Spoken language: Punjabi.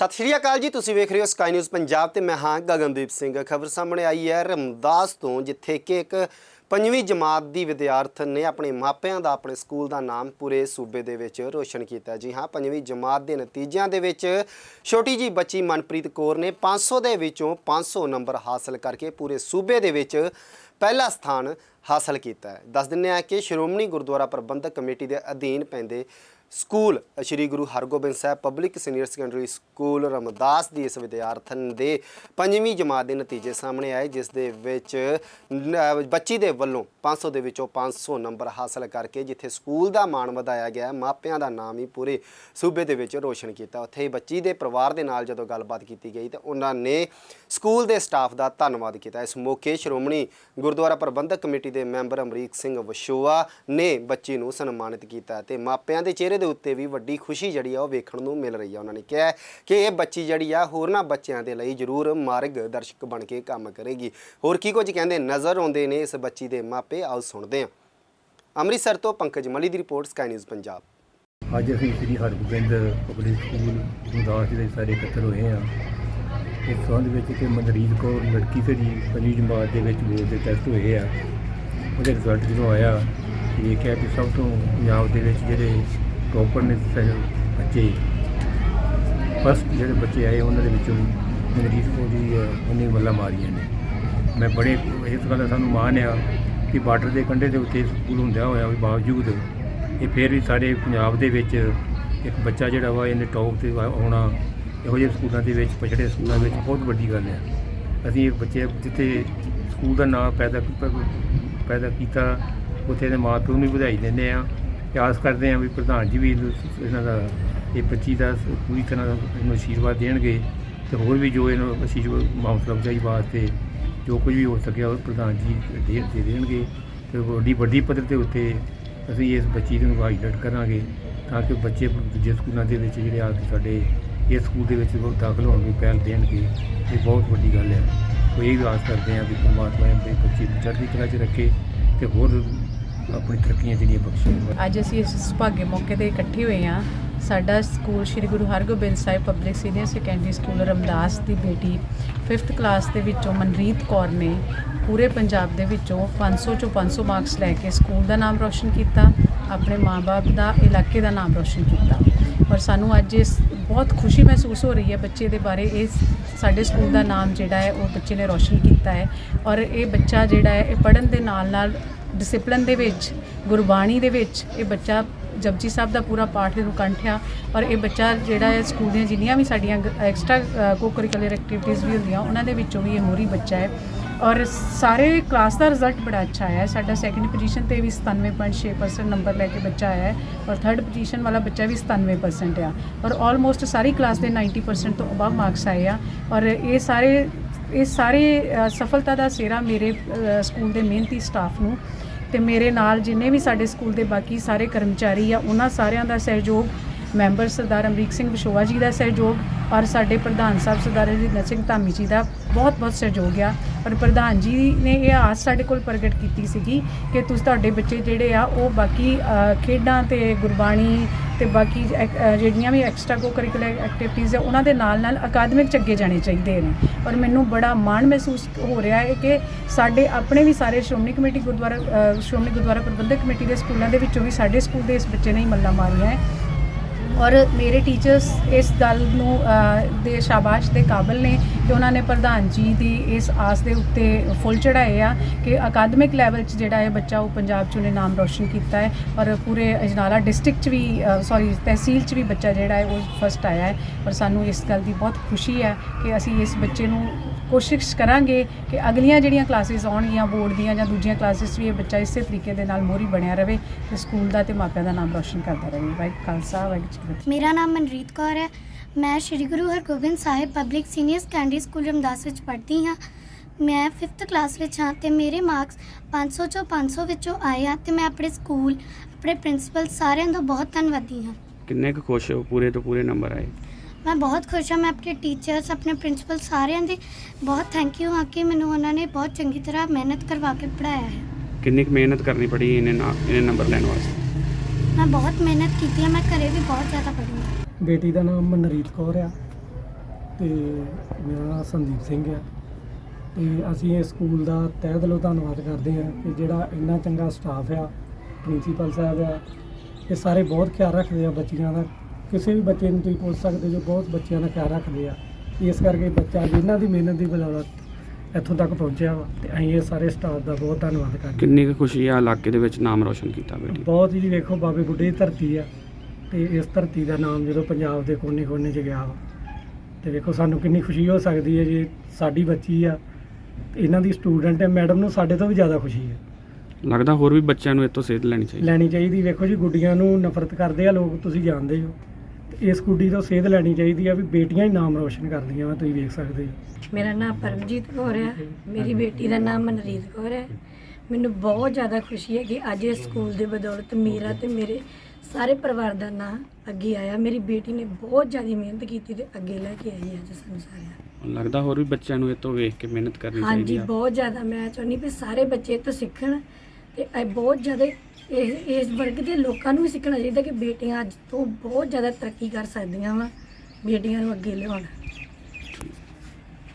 ਸਤਿ ਸ਼੍ਰੀ ਅਕਾਲ ਜੀ, ਤੁਸੀਂ ਵੇਖ ਰਹੇ ਹੋ ਸਕਾਈ ਨਿਊਜ਼ ਪੰਜਾਬ ਤੇ ਮੈਂ ਹਾਂ ਗਗਨਦੀਪ ਸਿੰਘ। ਖਬਰ ਸਾਹਮਣੇ ਆਈ ਹੈ ਰਮਦਾਸ ਤੋਂ, ਜਿੱਥੇ ਕਿ ਇੱਕ ਪੰਜਵੀਂ ਜਮਾਤ ਦੀ ਵਿਦਿਆਰਥਣ ਨੇ ਆਪਣੇ ਮਾਪਿਆਂ ਦਾ ਆਪਣੇ ਸਕੂਲ ਦਾ ਨਾਮ ਪੂਰੇ ਸੂਬੇ ਦੇ ਵਿੱਚ ਰੋਸ਼ਨ ਕੀਤਾ। ਜੀ ਹਾਂ, ਪੰਜਵੀਂ ਜਮਾਤ ਦੇ ਨਤੀਜਿਆਂ ਦੇ ਵਿੱਚ ਛੋਟੀ ਜੀ ਬੱਚੀ ਮਨਪ੍ਰੀਤ ਕੌਰ ਨੇ 500 ਦੇ ਵਿੱਚੋਂ 500 ਨੰਬਰ ਹਾਸਲ ਕਰਕੇ ਪੂਰੇ ਸੂਬੇ ਦੇ ਵਿੱਚ ਪਹਿਲਾ ਸਥਾਨ ਹਾਸਲ ਕੀਤਾ ਹੈ। ਦੱਸ ਦਿੰਦੇ ਹਾਂ ਕਿ ਸ਼੍ਰੋਮਣੀ ਗੁਰਦੁਆਰਾ ਪ੍ਰਬੰਧਕ ਕਮੇਟੀ ਦੇ ਅਧੀਨ ਪੈਂਦੇ school Shri Guru Hargobind Sahib public senior secondary school Ramdas ਦੀ ਇਸ ਵਿਦਿਆਰਥਣ ਦੇ ਪੰਜਵੀਂ ਜਮਾਤ ਦੇ ਨਤੀਜੇ ਸਾਹਮਣੇ ਆਏ, ਜਿਸ ਦੇ ਵਿੱਚ ਬੱਚੀ ਦੇ ਵੱਲੋਂ 500 ਦੇ ਵਿੱਚੋਂ 500 ਨੰਬਰ ਹਾਸਲ ਕਰਕੇ ਜਿੱਥੇ ਸਕੂਲ ਦਾ ਮਾਣ ਵਧਾਇਆ ਗਿਆ, ਮਾਪਿਆਂ ਦਾ ਨਾਮ ਹੀ ਪੂਰੇ ਸੂਬੇ ਦੇ ਵਿੱਚ ਰੋਸ਼ਨ ਕੀਤਾ। ਉੱਥੇ ਬੱਚੀ ਦੇ ਪਰਿਵਾਰ ਦੇ ਨਾਲ ਜਦੋਂ ਗੱਲਬਾਤ ਕੀਤੀ ਗਈ, ਤਾਂ ਉਹਨਾਂ ਨੇ ਸਕੂਲ ਦੇ ਸਟਾਫ ਦਾ ਧੰਨਵਾਦ ਕੀਤਾ। ਇਸ ਮੌਕੇ ਸ਼੍ਰੋਮਣੀ ਗੁਰਦੁਆਰਾ ਪ੍ਰਬੰਧਕ ਕਮੇਟੀ ਦੇ ਮੈਂਬਰ ਅਮਰੀਕ ਸਿੰਘ ਵਸ਼ੋਆ ਨੇ ਬੱਚੀ ਨੂੰ ਸਨਮਾਨਿਤ ਕੀਤਾ ਤੇ ਮਾਪਿਆਂ ਦੇ ਚਿਹਰੇ ਦੇ ਉੱਤੇ ਵੀ ਵੱਡੀ ਖੁਸ਼ੀ ਜਿਹੜੀ ਆ ਉਹ ਵੇਖਣ ਨੂੰ ਮਿਲ ਰਹੀ ਆ ਉਹਨਾਂ ਨੇ ਕਿਹਾ ਕਿ ਇਹ ਬੱਚੀ ਜਿਹੜੀ ਆ ਹੋਰਨਾਂ ਬੱਚਿਆਂ ਦੇ ਲਈ ਜ਼ਰੂਰ ਮਾਰਗ ਦਰਸ਼ਕ ਬਣ ਕੇ ਕੰਮ ਕਰੇਗੀ। ਹੋਰ ਕੀ ਕੁਝ ਕਹਿੰਦੇ ਨਜ਼ਰ ਆਉਂਦੇ ਨੇ ਇਸ ਬੱਚੀ ਦੇ ਮਾਪੇ? ਆਓ ਸੁਣਦੇ ਹਾਂ। ਅੰਮ੍ਰਿਤਸਰ ਤੋਂ ਪੰਕਜ ਮਲੀ ਦੀ ਰਿਪੋਰਟ, ਸਕਾਈ ਨਿਊਜ਼ ਪੰਜਾਬ। ਅੱਜ ਅਸੀਂ ਸ੍ਰੀ ਹਰਗੋਬਿੰਦ ਪਬਲਿਕ ਸਕੂਲ ਗੁਰਦਾਸ ਦੇ ਸਾਰੇ ਇਕੱਤਰ ਹੋਏ ਹਾਂ। ਇਸ ਸੰਬੰਧ ਵਿੱਚ ਕਿ ਮਨਰੀਤ ਕੌਰ ਲੜਕੀ ਸੀ ਜੀ, ਪੰਜਵੀਂ ਜਮਾਤ ਦੇ ਵਿੱਚ ਬੋਰਡ ਦੇ ਟੈਸਟ ਹੋਏ ਆ। ਉਹਦੇ ਰਿਜ਼ਲਟ ਜਦੋਂ ਆਇਆ, ਤੇ ਵੇਖਿਆ ਕਿ ਸਭ ਤੋਂ ਪੰਜਾਬ ਦੇ ਵਿੱਚ ਜਿਹੜੇ ਟੋਪਰ ਨੇ ਸਾਰੇ ਬੱਚੇ। ਫਸਟ ਜਿਹੜੇ ਬੱਚੇ ਆਏ, ਉਹਨਾਂ ਦੇ ਵਿੱਚੋਂ ਮਨਰੀਤ ਕੌਰ ਜੀ ਉਹਨੇ ਮੱਲਾ ਮਾਰੀਆਂ ਨੇ। ਮੈਂ ਬੜੇ ਇਸ ਗੱਲ ਦਾ ਸਾਨੂੰ ਮਾਣ ਆ ਕਿ ਬਾਰਡਰ ਦੇ ਕੰਢੇ ਦੇ ਉੱਤੇ ਸਕੂਲ ਹੁੰਦਿਆ ਹੋਇਆ ਵੀ ਬਾਵਜੂਦ ਇਹ ਫਿਰ ਵੀ ਸਾਡੇ ਪੰਜਾਬ ਦੇ ਵਿੱਚ ਇੱਕ ਬੱਚਾ ਜਿਹੜਾ ਵਾ, ਇਹਨੇ ਟੌਪ ਤੇ ਆਉਣਾ, ਇਹੋ ਜਿਹੇ ਸਕੂਲਾਂ ਦੇ ਵਿੱਚ, ਪਛੜੇ ਸਕੂਲਾਂ ਵਿੱਚ ਬਹੁਤ ਵੱਡੀ ਗੱਲ ਹੈ। ਅਸੀਂ ਇਹ ਬੱਚੇ ਜਿੱਥੇ ਸਕੂਲ ਦਾ ਨਾਮ ਪੈਦਾ ਪ- ਪੈਦਾ ਕੀਤਾ, ਉੱਥੇ ਦੇ ਮਾਂ ਪਿਓ ਨੂੰ ਵੀ ਵਧਾਈ ਦਿੰਦੇ ਆ ਆਸ ਕਰਦੇ ਹਾਂ ਵੀ ਪ੍ਰਧਾਨ ਜੀ ਵੀ ਇਹਨਾਂ ਦਾ ਇਹ ਬੱਚੀ ਦਾ, ਪੂਰੀ ਤਰ੍ਹਾਂ ਇਹਨੂੰ ਆਸ਼ੀਰਵਾਦ ਦੇਣਗੇ ਤੇ ਹੋਰ ਵੀ ਜੋ ਇਹਨੂੰ ਆਸ਼ੀਰਵਾਦ ਹੌਸਲਾ ਅਫਜ਼ਾਈ ਵਾਸਤੇ ਜੋ ਕੁਝ ਵੀ ਹੋ ਸਕਿਆ ਉਹ ਪ੍ਰਧਾਨ ਜੀ ਦੇ ਦੇ ਦੇਣਗੇ ਤੇ ਵੱਡੀ ਵੱਡੀ ਪੱਧਰ ਦੇ ਉੱਤੇ ਅਸੀਂ ਇਸ ਬੱਚੀ ਨੂੰ ਹਾਈਲਾਈਟ ਕਰਾਂਗੇ ਤਾਂ ਕਿ ਬੱਚੇ ਦੂਜੇ ਸਕੂਲਾਂ ਦੇ ਵਿੱਚ ਜਿਹੜੇ ਆ ਕੇ ਸਾਡੇ ਇਸ ਸਕੂਲ ਦੇ ਵਿੱਚ ਉਹ ਦਾਖਲ ਹੋਣ ਦੀ ਪਹਿਲ ਦੇਣਗੇ, ਇਹ ਬਹੁਤ ਵੱਡੀ ਗੱਲ ਹੈ। ਸੋ ਇਹ ਵੀ ਆਸ ਕਰਦੇ ਹਾਂ ਵੀ ਪਰਮਾਤਮਾ ਇਹ ਬੱਚੀ ਨੂੰ ਚੜ੍ਹਦੀ ਕਲਾ 'ਚ ਰੱਖੇ ਤੇ ਹੋਰ ਆਪਣੀ ਤਰੱਕੀਆਂ ਜਿਹੜੀਆਂ ਬਖਸ਼ੇ ਅੱਜ ਅਸੀਂ ਇਸ ਸੁਭਾਗੇ ਮੌਕੇ ਤੇ ਇਕੱਠੇ ਹੋਏ ਹਾਂ। ਸਾਡਾ school Shri Guru Hargobind Sahib public senior secondary school Ramdas ਦੀ ਬੇਟੀ 5th ਕਲਾਸ ਦੇ ਵਿੱਚੋਂ ਮਨਰੀਤ ਕੌਰ ਨੇ ਪੂਰੇ ਪੰਜਾਬ ਦੇ ਵਿੱਚੋਂ 500 ਚੋਂ 500 ਮਾਰਕਸ ਲੈ ਕੇ ਸਕੂਲ ਦਾ ਨਾਮ ਰੋਸ਼ਨ ਕੀਤਾ, ਆਪਣੇ ਮਾਪੇ ਦਾ, ਇਲਾਕੇ ਦਾ ਨਾਮ ਰੋਸ਼ਨ ਕੀਤਾ। ਔਰ ਸਾਨੂੰ ਅੱਜ ਇਸ ਬਹੁਤ ਖੁਸ਼ੀ ਮਹਿਸੂਸ ਹੋ ਰਹੀ ਹੈ ਬੱਚੇ ਦੇ ਬਾਰੇ। ਇਸ ਸਾਡੇ ਸਕੂਲ ਦਾ ਨਾਮ ਜਿਹੜਾ ਹੈ, ਉਹ ਬੱਚੇ ਨੇ ਰੋਸ਼ਨ ਕੀਤਾ ਹੈ। ਔਰ ਇਹ ਬੱਚਾ ਜਿਹੜਾ ਹੈ, ਇਹ ਪੜ੍ਹਨ ਦੇ ਨਾਲ ਨਾਲ ਡਿਸਪਲਿਨ ਦੇ ਵਿੱਚ, ਗੁਰਬਾਣੀ ਦੇ ਵਿੱਚ, ਇਹ ਬੱਚਾ ਜਪਜੀ ਸਾਹਿਬ ਦਾ ਪੂਰਾ ਪਾਠ ਇਹਨੂੰ ਕੰਠਿਆ ਔਰ ਇਹ ਬੱਚਾ ਜਿਹੜਾ ਹੈ ਸਕੂਲ ਦੀਆਂ ਜਿੰਨੀਆਂ ਵੀ ਸਾਡੀਆਂ ਐਕਸਟਰਾ ਕੋਕਰਿਕੂਲਰ ਐਕਟੀਵਿਟੀਜ਼ ਵੀ ਹੁੰਦੀਆਂ, ਉਹਨਾਂ ਦੇ ਵਿੱਚੋਂ ਵੀ ਇਹ ਮੋਰੀ ਬੱਚਾ ਹੈ। ਔਰ ਸਾਰੇ ਕਲਾਸ ਦਾ ਰਿਜ਼ਲਟ ਬੜਾ ਅੱਛਾ ਆਇਆ ਸਾਡਾ ਸੈਕੰਡ ਪੋਜੀਸ਼ਨ ਤੇ ਵੀ 97.6% ਨੰਬਰ ਲੈ ਕੇ ਬੱਚਾ ਆਇਆ ਹੈ, ਔਰ ਥਰਡ ਪੋਜੀਸ਼ਨ ਵਾਲਾ ਬੱਚਾ ਵੀ 97% ਆ। ਔਰ ਆਲਮੋਸਟ ਸਾਰੀ ਕਲਾਸ ਦੇ 90% ਤੋਂ ਅਬਵ ਮਾਰਕਸ ਆਏ ਆ। ਔਰ ਇਹ ਸਾਰੇ ਇਹ ਸਾਰੇ ਸਫਲਤਾ ਦਾ ਸਿਹਰਾ ਮੇਰੇ ਸਕੂਲ ਦੇ ਮਿਹਨਤੀ ਸਟਾਫ ਨੂੰ ਤੇ ਮੇਰੇ ਨਾਲ ਜਿੰਨੇ ਵੀ ਸਾਡੇ ਸਕੂਲ ਦੇ ਬਾਕੀ ਸਾਰੇ ਕਰਮਚਾਰੀ ਆ, ਉਹਨਾਂ ਸਾਰਿਆਂ ਦਾ ਸਹਿਯੋਗ, ਮੈਂਬਰ ਸਰਦਾਰ ਅਮਰੀਕ ਸਿੰਘ ਵਿਸ਼ੋਆ ਜੀ ਦਾ ਸਹਿਯੋਗ ਔਰ ਸਾਡੇ ਪ੍ਰਧਾਨ ਸਾਹਿਬ ਸਰਦਾਰ ਰਜਿੰਦਰ ਸਿੰਘ ਧਾਮੀ ਜੀ ਦਾ ਬਹੁਤ ਬਹੁਤ ਸਹਿਯੋਗ ਆ। ਔਰ ਪ੍ਰਧਾਨ ਜੀ ਨੇ ਇਹ ਆਸ ਸਾਡੇ ਕੋਲ ਪ੍ਰਗਟ ਕੀਤੀ ਸੀਗੀ ਕਿ ਤੁਸੀਂ ਤੁਹਾਡੇ ਬੱਚੇ ਜਿਹੜੇ ਆ, ਉਹ ਬਾਕੀ ਖੇਡਾਂ ਤੇ ਗੁਰਬਾਣੀ ਤੇ ਬਾਕੀ ਐਕ- ਜਿਹੜੀਆਂ ਵੀ ਐਕਸਟਰਾ ਕੋ ਕਰਿਕੂਲਰ ਐਕਟੀਵਿਟੀਜ਼ ਹੈ ਉਹਨਾਂ ਦੇ ਨਾਲ ਨਾਲ ਅਕਾਦਮਿਕ ਚ ਅੱਗੇ ਜਾਣੇ ਚਾਹੀਦੇ ਨੇ। ਔਰ ਮੈਨੂੰ ਬੜਾ ਮਾਣ ਮਹਿਸੂਸ ਹੋ ਰਿਹਾ ਹੈ ਕਿ ਸਾਡੇ ਆਪਣੇ ਵੀ ਸਾਰੇ ਸ਼੍ਰੋਮਣੀ ਕਮੇਟੀ ਗੁਰਦੁਆਰਾ ਅ, ਸ਼੍ਰੋਮਣੀ ਗੁਰਦੁਆਰਾ ਪ੍ਰਬੰਧਕ ਕਮੇਟੀ ਦੇ ਸਕੂਲਾਂ ਦੇ ਵਿੱਚੋਂ ਵੀ ਸਾਡੇ ਸਕੂਲ ਦੇ ਇਸ ਬੱਚੇ ਨੇ ਹੀ ਮੱਲਾ ਮਾਰੀਆਂ ਹੈ। ਔਰ ਮੇਰੇ ਟੀਚਰਸ ਇਸ ਗੱਲ ਨੂੰ ਅ, ਦੇ ਸ਼ਾਬਾਸ਼ ਦੇ ਕਾਬਿਲ ਨੇ ਕਿ ਉਹਨਾਂ ਨੇ ਪ੍ਰਧਾਨ ਜੀ ਦੀ ਇਸ ਆਸ ਦੇ ਉੱਤੇ ਫੁੱਲ ਚੜਾਏ ਆ ਕਿ ਅਕਾਦਮਿਕ ਲੈਵਲ 'ਚ ਜਿਹੜਾ ਇਹ ਬੱਚਾ ਉਹ ਪੰਜਾਬ 'ਚ ਉਹਨੇ ਨਾਮ ਰੋਸ਼ਨ ਕੀਤਾ ਹੈ ਔਰ ਪੂਰੇ ਅਜਨਾਲਾ ਡਿਸਟ੍ਰਿਕਟ 'ਚ ਵੀ ਸੌਰੀ ਤਹਿਸੀਲ 'ਚ ਵੀ ਬੱਚਾ ਜਿਹੜਾ ਹੈ ਉਹ ਫਸਟ ਆਇਆ ਹੈ ਔਰ ਸਾਨੂੰ ਇਸ ਗੱਲ ਦੀ ਬਹੁਤ ਖੁਸ਼ੀ ਹੈ ਕਿ ਅਸੀਂ ਇਸ ਬੱਚੇ ਨੂੰ ਕੋਸ਼ਿਸ਼ ਕਰਾਂਗੇ ਕਿ ਅਗਲੀਆਂ ਜਿਹੜੀਆਂ ਕਲਾਸਿਸ ਆਉਣਗੀਆਂ ਬੋਰਡ ਦੀਆਂ ਜਾਂ ਦੂਜੀਆਂ ਕਲਾਸਿਸ ਵੀ ਇਹ ਬੱਚਾ ਇਸੇ ਤਰੀਕੇ ਦੇ ਨਾਲ ਮੋਹਰੀ ਬਣਿਆ ਰਹੇ ਤੇ ਸਕੂਲ ਦਾ ਤੇ ਮਾਪਿਆਂ ਦਾ ਨਾਮ ਰੋਸ਼ਨ ਕਰਦਾ ਰਹੇ ਵਾਹਿਗੁਰੂ ਖਾਲਸਾ, ਵਾਹਿਗੁਰੂ ਮੇਰਾ ਨਾਮ ਮਨਰੀਤ ਕੌਰ ਹੈ। ਮੈਂ Shri Guru Hargobind Sahib public senior secondary school Ramdas ਵਿੱਚ ਪੜ੍ਹਦੀ ਹਾਂ। ਮੈਂ 5th ਕਲਾਸ ਵਿੱਚ ਹਾਂ ਤੇ ਮੇਰੇ ਮਾਰਕਸ 500 ਚੋਂ 500 ਵਿੱਚੋਂ ਆਏ ਆ ਤੇ ਮੈਂ ਆਪਣੇ ਸਕੂਲ ਆਪਣੇ ਪ੍ਰਿੰਸੀਪਲ ਸਾਰਿਆਂ ਦਾ ਬਹੁਤ ਧੰਨਵਾਦੀ ਹਾਂ। ਕਿੰਨੇ ਕੁ ਖੁਸ਼ ਹੋ? ਪੂਰੇ ਤੋਂ ਪੂਰੇ ਨੰਬਰ ਆਏ। ਮੈਂ ਬਹੁਤ ਖੁਸ਼ ਹਾਂ ਮੈਂ ਆਪਣੇ ਟੀਚਰਸ ਆਪਣੇ ਪ੍ਰਿੰਸੀਪਲ ਸਾਰਿਆਂ ਦੇ ਬਹੁਤ ਥੈਂਕ ਯੂ ਹਾਂ ਕਿ ਮੈਨੂੰ ਉਹਨਾਂ ਨੇ ਬਹੁਤ ਚੰਗੀ ਤਰ੍ਹਾਂ ਮਿਹਨਤ ਕਰਵਾ ਕੇ ਪੜ੍ਹਾਇਆ ਹੈ। ਕਿੰਨੀ ਕੁ ਮਿਹਨਤ ਕਰਨੀ ਪੜੀ ਇਹਨੇ ਨਾ ਇਹਨੇ ਨੰਬਰ ਲੈਣ ਵਾਸਤੇ? ਮੈਂ ਬਹੁਤ ਮਿਹਨਤ ਕੀਤੀ ਹੈ ਮੈਂ ਘਰੇ ਵੀ ਬਹੁਤ ਜ਼ਿਆਦਾ ਪੜ੍ਹੀ ਹਾਂ। ਬੇਟੀ ਦਾ ਨਾਮ ਮਨਰੀਤ ਕੌਰ ਆ ਤੇ ਮੇਰਾ ਨਾਮ ਸੰਦੀਪ ਸਿੰਘ ਹੈ ਤੇ ਅਸੀਂ ਇਸ ਸਕੂਲ ਦਾ ਤਹਿ ਦਿਲੋਂ ਧੰਨਵਾਦ ਕਰਦੇ ਹਾਂ ਕਿ ਜਿਹੜਾ ਇੰਨਾ ਚੰਗਾ ਸਟਾਫ ਆ ਪ੍ਰਿੰਸੀਪਲ ਸਾਹਿਬ ਆ ਇਹ ਸਾਰੇ ਬਹੁਤ ਖਿਆਲ ਰੱਖਦੇ ਆ ਬੱਚਿਆਂ ਦਾ। ਕਿਸੇ ਵੀ ਬੱਚੇ ਨੂੰ ਤੁਸੀਂ ਪੁੱਛ ਸਕਦੇ ਜੋ ਬਹੁਤ ਬੱਚਿਆਂ ਦਾ ਖਿਆਲ ਰੱਖਦੇ ਆ। ਇਸ ਕਰਕੇ ਬੱਚਾ ਜਿਨ੍ਹਾਂ ਦੀ ਮਿਹਨਤ ਦੀ ਬਦੌਲਤ ਇੱਥੋਂ ਤੱਕ ਪਹੁੰਚਿਆ ਵਾ ਤੇ ਅਸੀਂ ਇਹ ਸਾਰੇ ਸਟਾਫ ਦਾ ਬਹੁਤ ਧੰਨਵਾਦ ਕਰਦੇ ਹਾਂ। ਕਿੰਨੀ ਕੁ ਖੁਸ਼ੀ ਆ ਇਲਾਕੇ ਦੇ ਵਿੱਚ ਨਾਮ ਰੋਸ਼ਨ ਕੀਤਾ ਬੇਟੀ। ਬਹੁਤ ਜੀ ਵੇਖੋ ਬਾਬੇ ਬੁੱਢੇ ਦੀ ਧਰਤੀ ਆ। ਤੇ ਇਸ ਧਰਤੀ ਦਾ ਨਾਮ ਜਦੋਂ ਪੰਜਾਬ ਦੇ ਕੋਨੇ-ਕੋਨੇ 'ਚ ਗਿਆ ਵਾ ਤੇ ਵੇਖੋ ਸਾਨੂੰ ਕਿੰਨੀ ਖੁਸ਼ੀ ਹੋ ਸਕਦੀ ਹੈ ਜੇ ਸਾਡੀ ਬੱਚੀ ਆ ਇਹਨਾਂ ਦੀ ਸਟੂਡੈਂਟ ਹੈ ਮੈਡਮ ਨੂੰ ਸਾਡੇ ਤੋਂ ਵੀ ਜ਼ਿਆਦਾ ਖੁਸ਼ੀ ਹੈ। ਲੱਗਦਾ ਹੋਰ ਵੀ ਬੱਚਿਆਂ ਨੂੰ ਇਹ ਤੋਂ ਸੇਧ ਲੈਣੀ ਚਾਹੀਦੀ। ਲੈਣੀ ਚਾਹੀਦੀ ਵੇਖੋ ਜੀ ਗੁੱਡੀਆਂ ਨੂੰ ਨਫ਼ਰਤ ਕਰਦੇ ਆ ਲੋਕ ਤੁਸੀਂ ਜਾਣਦੇ ਹੋ। ਤੇ ਇਸ ਗੁੱਡੀ ਤੋਂ ਸੇਧ ਲੈਣੀ ਚਾਹੀਦੀ ਆ ਵੀ ਬੇਟੀਆਂ ਹੀ ਨਾਮ ਰੋਸ਼ਨ ਕਰਦੀਆਂ ਵਾ ਤੁਸੀਂ ਵੇਖ ਸਕਦੇ ਹੋ। ਮੇਰਾ ਨਾਮ ਪਰਮਜੀਤ ਕੌਰ ਹੈ ਮੇਰੀ ਬੇਟੀ ਦਾ ਨਾਮ ਮਨਰੀਤ ਕੌਰ ਹੈ ਮੈਨੂੰ ਬਹੁਤ ਜ਼ਿਆਦਾ ਖੁਸ਼ੀ ਹੈ ਕਿ ਅੱਜ ਇਸ ਸਕੂਲ ਦੇ ਬਦੌਲਤ ਮੇਰਾ ਤੇ ਮੇਰੇ ਸਾਰੇ ਪਰਿਵਾਰ ਦਾ ਨਾਂ ਅੱਗੇ ਆਇਆ। ਮੇਰੀ ਬੇਟੀ ਨੇ ਬਹੁਤ ਜ਼ਿਆਦਾ ਮਿਹਨਤ ਕੀਤੀ ਤੇ ਅੱਗੇ ਲੈ ਕੇ ਆਈ ਅੱਜ ਸਾਨੂੰ ਸਾਰਿਆਂ ਨੂੰ। ਲੱਗਦਾ ਹੋਰ ਵੀ ਬੱਚਿਆਂ ਨੂੰ ਇਹ ਤੋਂ ਵੇਖ ਕੇ ਮਿਹਨਤ ਕਰਨੀ ਹਾਂਜੀ ਚਾਹੀਦੀ ਆ। ਬਹੁਤ ਜ਼ਿਆਦਾ। ਮੈਂ ਚਾਹੁੰਦੀ ਵੀ ਸਾਰੇ ਬੱਚੇ ਇਹ ਤੋਂ ਸਿੱਖਣ ਤੇ ਇਹ ਬਹੁਤ ਜ਼ਿਆਦਾ ਇਸ ਇਸ ਵਰਗ ਦੇ ਲੋਕਾਂ ਨੂੰ ਵੀ ਸਿੱਖਣਾ ਚਾਹੀਦਾ ਕਿ ਬੇਟੀਆਂ ਅੱਜ ਤੋਂ ਬਹੁਤ ਜ਼ਿਆਦਾ ਤਰੱਕੀ ਕਰ ਸਕਦੀਆਂ ਵਾ ਬੇਟੀਆਂ ਨੂੰ ਅੱਗੇ ਲਿਆਉਣ।